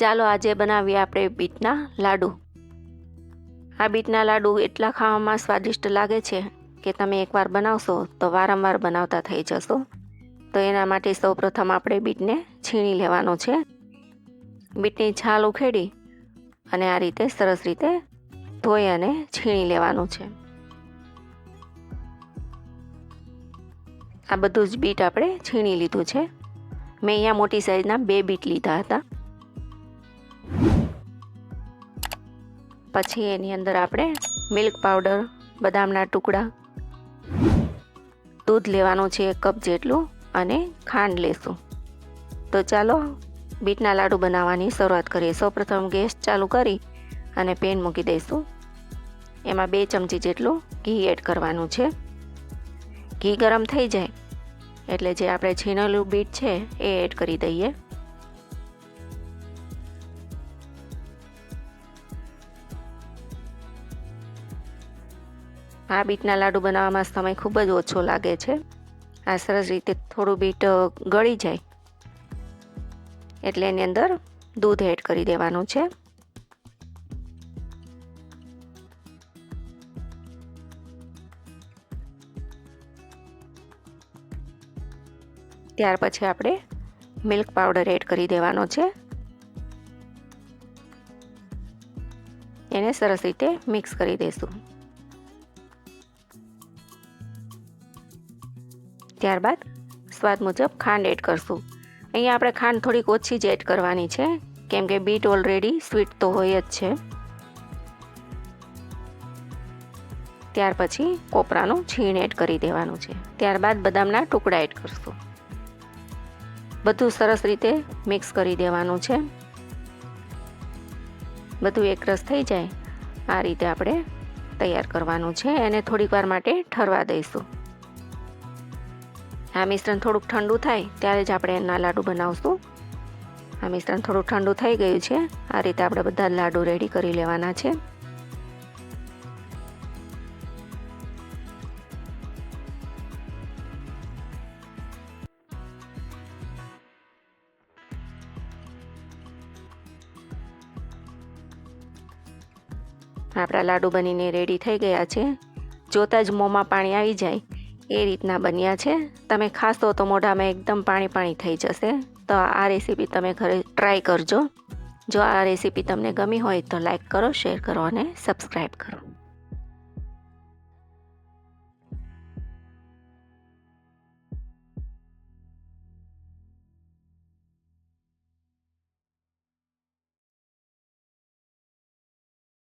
ચાલો આજે બનાવીએ આપણે બીટના લાડુ. આ બીટના લાડુ એટલા ખાવામાં સ્વાદિષ્ટ લાગે છે કે તમે એકવાર બનાવશો તો વારંવાર બનાવતા થઈ જશો. તો એના માટે સૌપ્રથમ આપણે બીટને છીણી લેવાનો છે. બીટની છાલ ઉખેડી અને આ રીતે સરસ રીતે ધોઈ અને છીણી લેવાનું છે. આ બધું જ બીટ આપણે છીણી લીધું છે. મેં અહીંયા મોટી સાઈઝના બે બીટ લીધા હતા. પછી એની અંદર આપણે મિલ્ક પાવડર બદામના ટુકડા, દૂધ લેવાનું છે એક કપ જેટલું અને ખાંડ લેશું. તો ચાલો બીટના લાડુ બનાવવાની શરૂઆત કરીએ. સૌપ્રથમ ગેસ ચાલુ કરી અને પેન મૂકી દઈશું. એમાં બે ચમચી જેટલું ઘી એડ કરવાનું છે. ઘી ગરમ થઈ જાય એટલે જે આપણે છીનેલું બીટ છે એ એડ કરી દઈએ. આ બીટના લાડુ બનાવવામાં સમય ખૂબ જ ઓછો લાગે છે. આ સરસ રીતે થોડું બીટ ગળી જાય. એટલે એની અંદર દૂધ એડ કરી દેવાનું છે. ત્યાર પછી આપણે મિલ્ક પાવડર એડ કરી દેવાનો છે. એને સરસ રીતે મિક્સ કરી દઈશું ત્યારબાદ સ્વાદ મુજબ ખાંડ એડ કરશું. અહીંયા આપણે ખાંડ થોડીક ઓછી જ એડ કરવાની છે, કેમ કે બીટ ઓલરેડી સ્વીટ તો હોય જ છે. ત્યાર પછી કોપરાનું છીણ એડ કરી દેવાનું છે. ત્યારબાદ બદામના ટુકડા એડ કરશું. બધું સરસ રીતે મિક્સ કરી દેવાનું છે. બધું એકરસ થઈ જાય, આ રીતે આપણે તૈયાર કરવાનું છે. એને થોડીક વાર માટે ઠરવા દઈશું. આ મિશ્રણ થોડુંક ઠંડુ થાય ત્યારે જ આપણે એના લાડુ બનાવશું. આ મિશ્રણ થોડું ઠંડુ થઈ ગયું છે. આ રીતે આપણે બધા લાડુ રેડી કરી લેવાના છે. આપણા લાડુ બનીને રેડી થઈ ગયા છે. જોતાં જ મોંમાં પાણી આવી જાય. એ રીતના બન્યા છે. તમે ખાશો તો મોઢામાં એકદમ પાણી પાણી થઈ જશે. તો આ રેસીપી તમે ઘરે ટ્રાય કરજો. જો આ રેસીપી તમને ગમી હોય તો લાઈક કરો, શેર કરો અને સબસ્ક્રાઈબ કરો.